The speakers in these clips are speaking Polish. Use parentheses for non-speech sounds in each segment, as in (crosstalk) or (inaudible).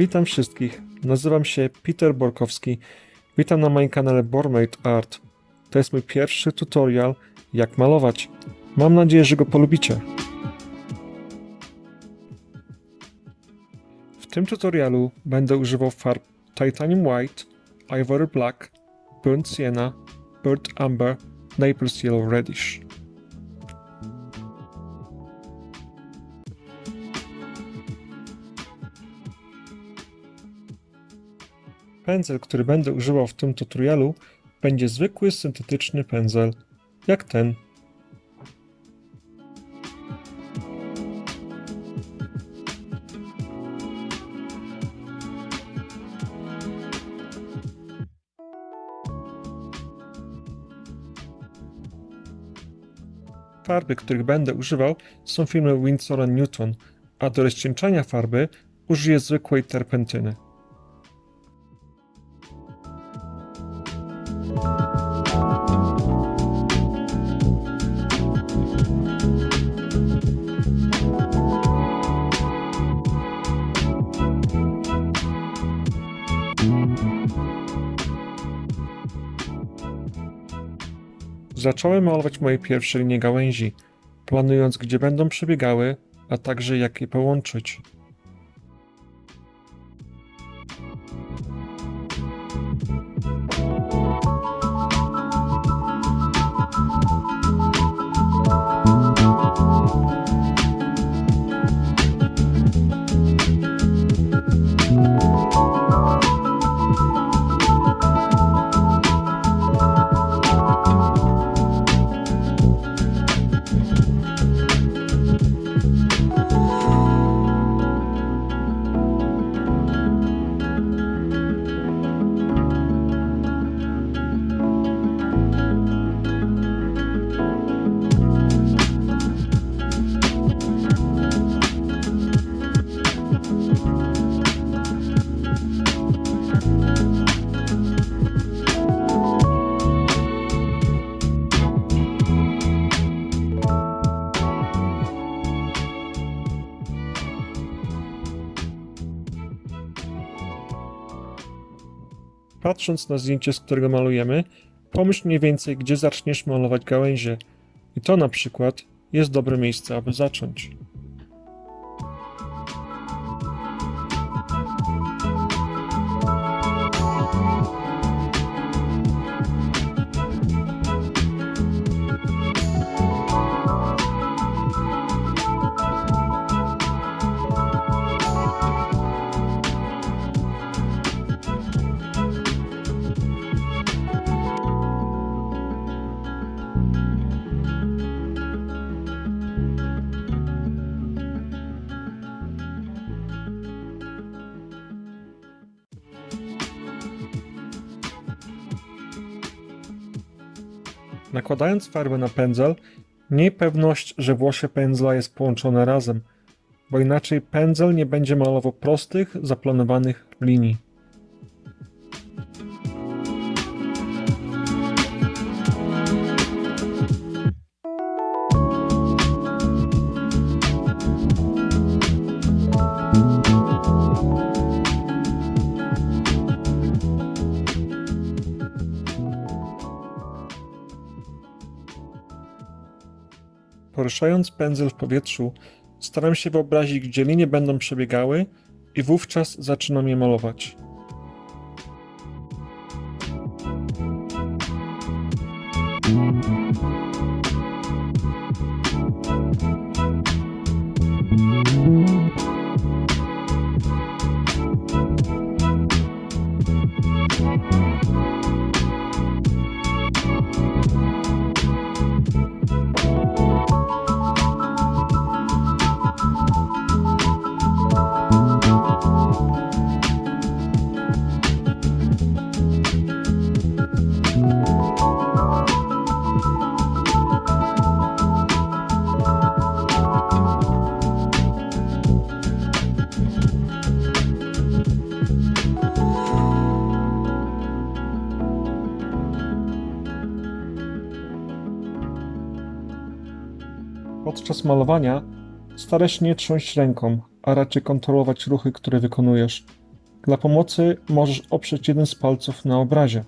Witam wszystkich. Nazywam się Peter Borkowski. Witam na moim kanale Bormate Art. To jest mój pierwszy tutorial jak malować. Mam nadzieję, że go polubicie. W tym tutorialu będę używał farb Titanium White, Ivory Black, Burnt Sienna, Burnt Amber, Naples Yellow Reddish. Pędzel, który będę używał w tym tutorialu, będzie zwykły syntetyczny pędzel, jak ten. Farby, których będę używał, są firmy Winsor Newton, a do rozcieńczania farby użyję zwykłej terpentyny. Zacząłem malować moje pierwsze linie gałęzi, planując gdzie będą przebiegały, a także jak je połączyć. Patrząc na zdjęcie, z którego malujemy, pomyśl mniej więcej, gdzie zaczniesz malować gałęzie. I to na przykład jest dobre miejsce, aby zacząć. Nakładając farbę na pędzel, miej pewność, że włosie pędzla jest połączone razem, bo inaczej pędzel nie będzie malował prostych, zaplanowanych linii. Poruszając pędzel w powietrzu, staram się wyobrazić, gdzie linie będą przebiegały i wówczas zaczynam je malować. Podczas malowania staraj się nie trząść ręką, a raczej kontrolować ruchy, które wykonujesz. Dla pomocy możesz oprzeć jeden z palców na obrazie.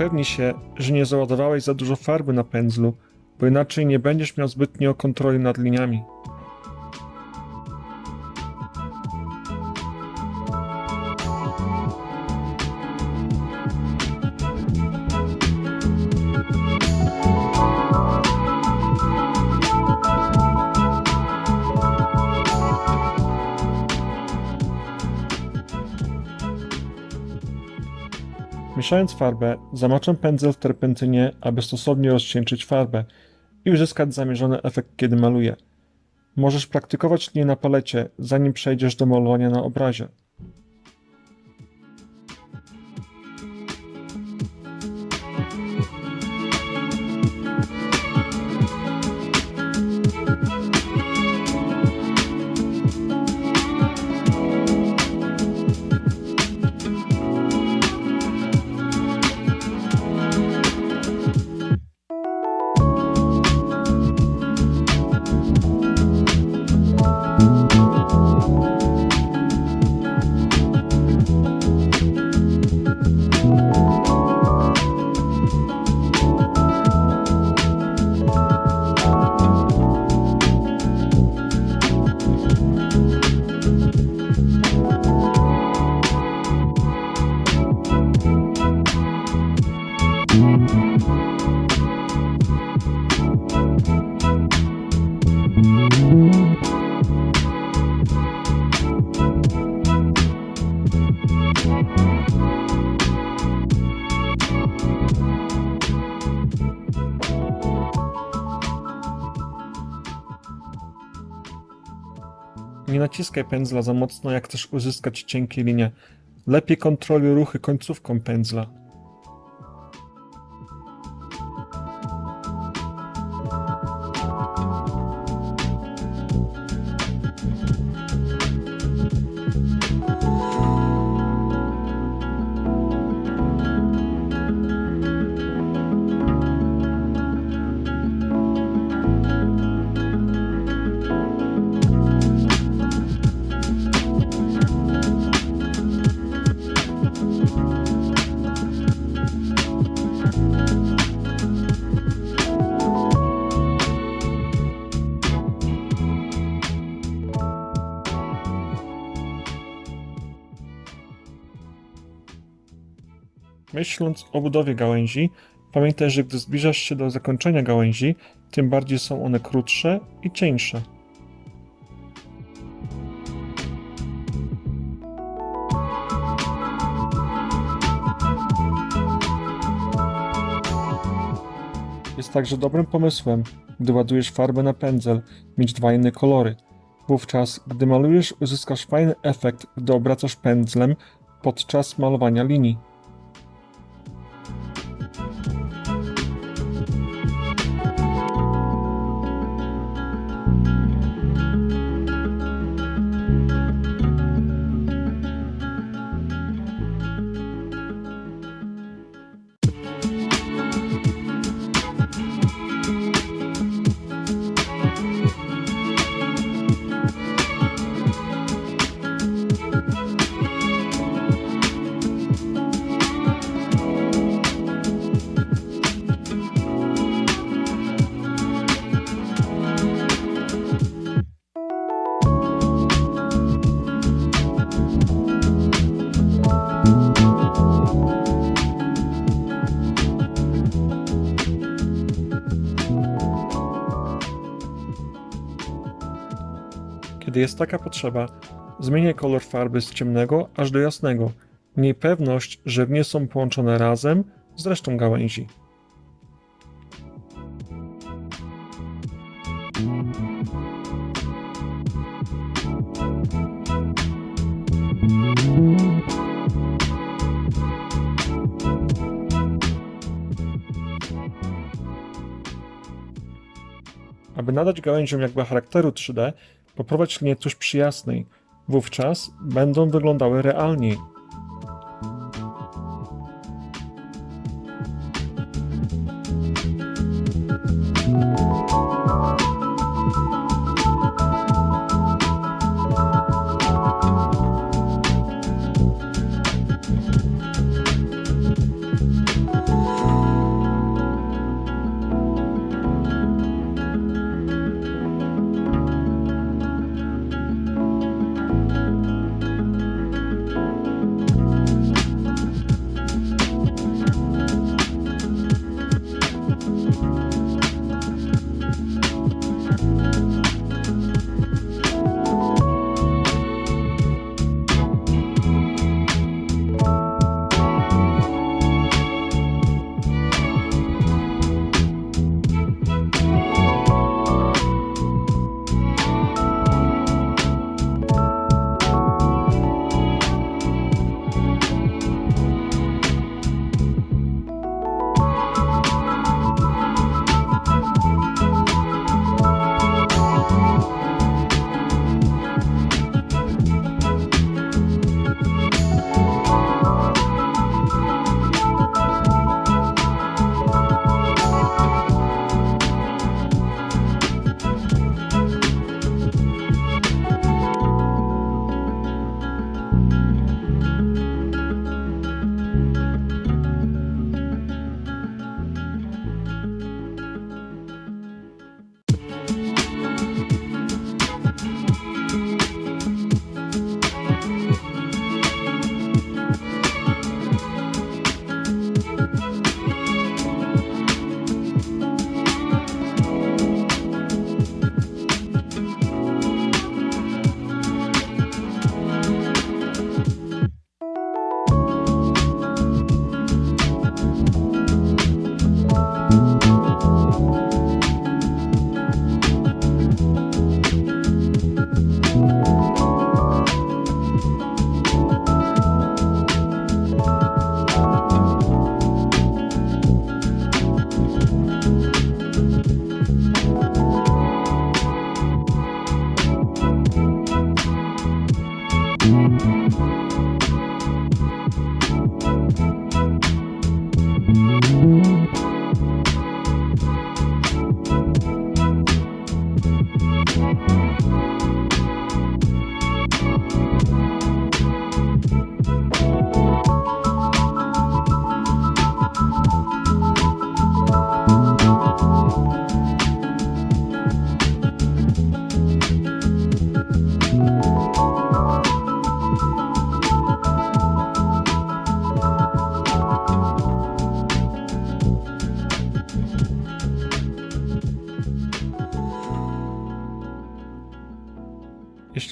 Upewnij się, że nie załadowałeś za dużo farby na pędzlu, bo inaczej nie będziesz miał zbytnio kontroli nad liniami. Mieszając farbę, zamaczam pędzel w terpentynie, aby stosownie rozcieńczyć farbę i uzyskać zamierzony efekt, kiedy maluję. Możesz praktykować linie na palecie, zanim przejdziesz do malowania na obrazie. Naciskaj pędzla za mocno, jak chcesz uzyskać cienkie linie. Lepiej kontroluj ruchy końcówką pędzla. Myśląc o budowie gałęzi, pamiętaj, że gdy zbliżasz się do zakończenia gałęzi, tym bardziej są one krótsze i cieńsze. Jest także dobrym pomysłem, gdy ładujesz farbę na pędzel, mieć dwa inne kolory. Wówczas, gdy malujesz, uzyskasz fajny efekt, gdy obracasz pędzlem podczas malowania linii. Jest taka potrzeba, zmieniaj kolor farby z ciemnego aż do jasnego. Miej pewność, że nie są połączone razem z resztą gałęzi. Aby nadać gałęziom jakby charakteru 3D, poprowadź linię tuż przy jasnej. Wówczas będą wyglądały realniej.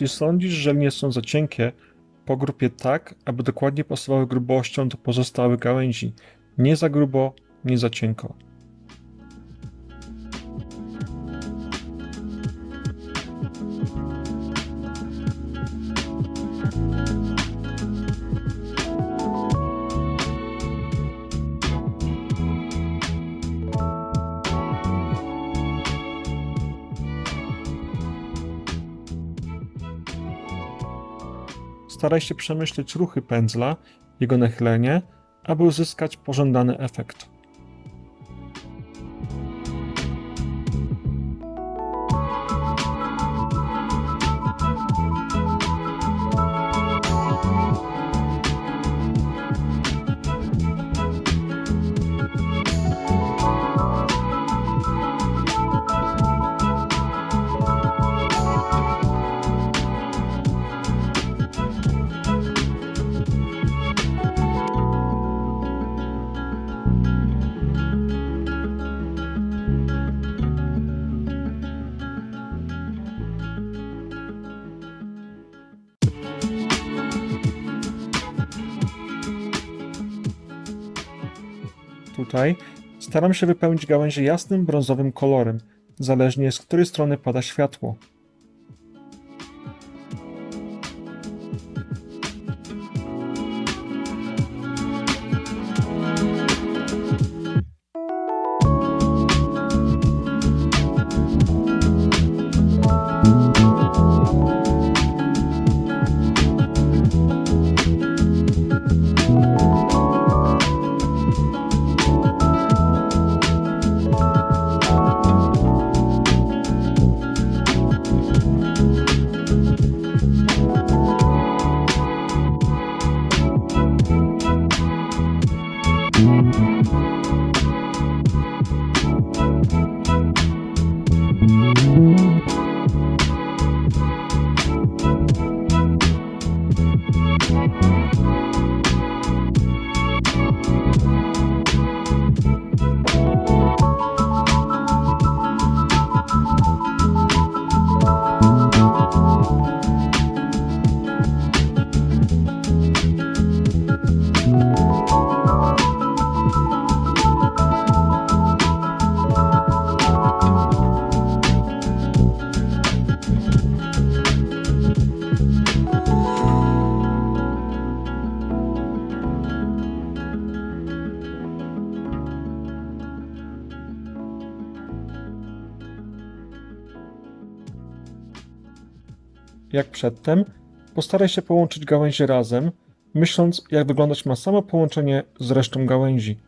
Jeśli sądzisz, że linie są za cienkie, pogrób je tak, aby dokładnie pasowały grubością do pozostałych gałęzi. Nie za grubo, nie za cienko. Staraj się przemyśleć ruchy pędzla, jego nachylenie, aby uzyskać pożądany efekt. Tutaj staram się wypełnić gałęzie jasnym brązowym kolorem, zależnie z której strony pada światło. Jak przedtem, postaraj się połączyć gałęzie razem, myśląc, jak wyglądać ma samo połączenie z resztą gałęzi.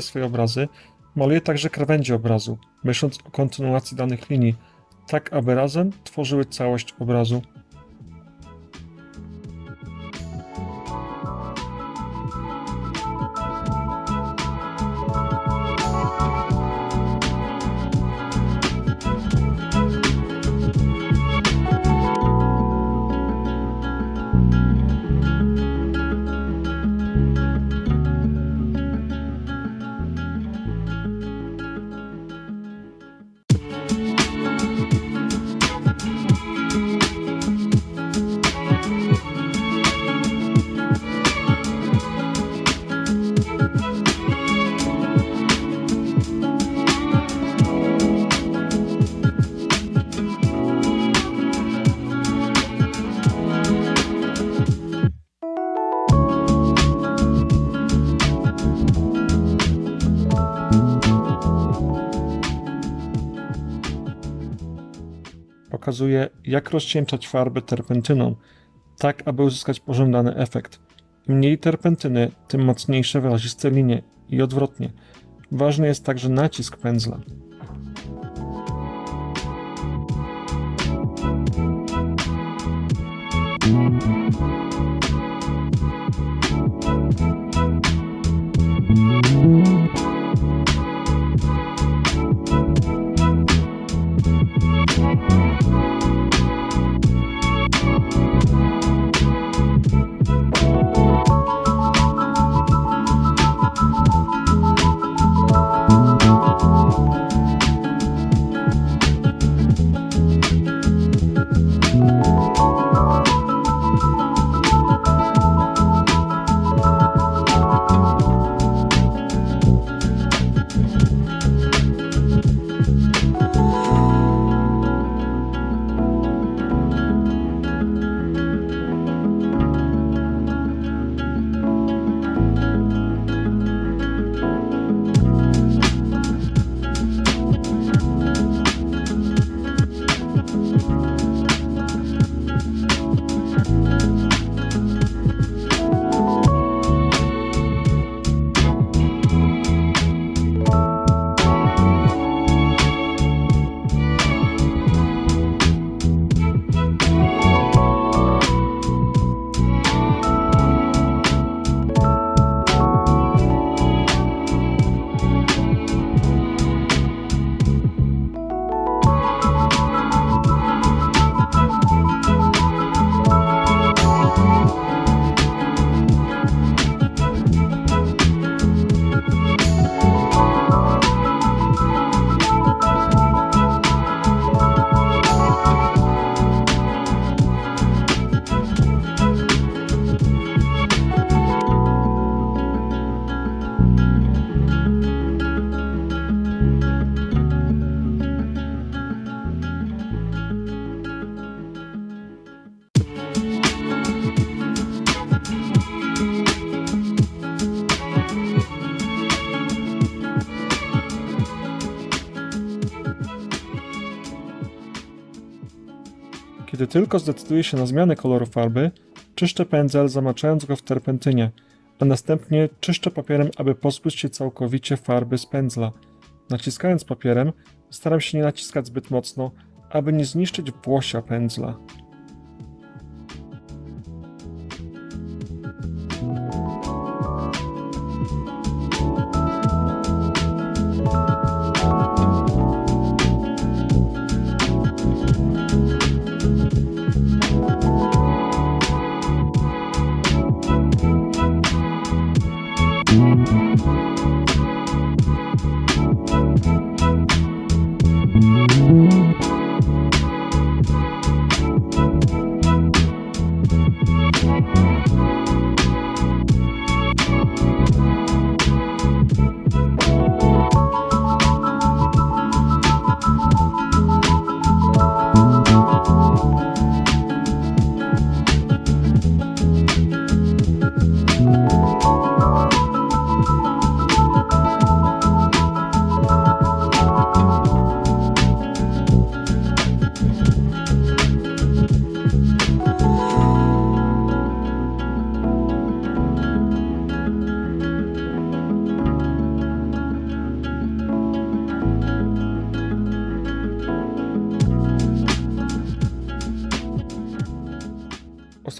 Maluję swoje obrazy, maluję także krawędzie obrazu, myśląc o kontynuacji danych linii, tak aby razem tworzyły całość obrazu. Pokazuje, jak rozcieńczać farbę terpentyną, tak aby uzyskać pożądany efekt. Im mniej terpentyny, tym mocniejsze wyraziste linie i odwrotnie. Ważny jest także nacisk pędzla. Kiedy tylko zdecyduję się na zmianę koloru farby, czyszczę pędzel zamaczając go w terpentynie, a następnie czyszczę papierem, aby pozbyć się całkowicie farby z pędzla. Naciskając papierem, staram się nie naciskać zbyt mocno, aby nie zniszczyć włosia pędzla.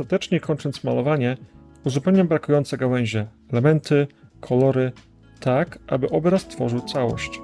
Ostatecznie kończąc malowanie, uzupełniam brakujące gałęzie, elementy, kolory, tak aby obraz tworzył całość.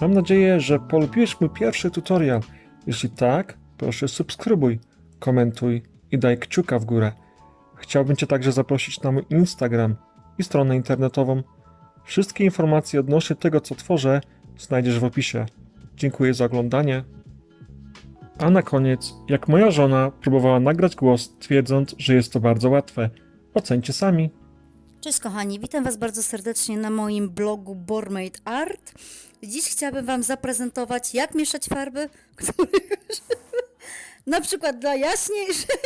Mam nadzieję, że polubiłeś mój pierwszy tutorial. Jeśli tak, proszę subskrybuj, komentuj i daj kciuka w górę. Chciałbym Cię także zaprosić na mój Instagram i stronę internetową. Wszystkie informacje odnośnie tego, co tworzę, znajdziesz w opisie. Dziękuję za oglądanie. A na koniec, jak moja żona próbowała nagrać głos, twierdząc, że jest to bardzo łatwe. Ocencie sami. Cześć kochani, witam Was bardzo serdecznie na moim blogu Bormade Art. Dziś chciałabym Wam zaprezentować, jak mieszać farby, (laughs) które na przykład dla jaśniejszej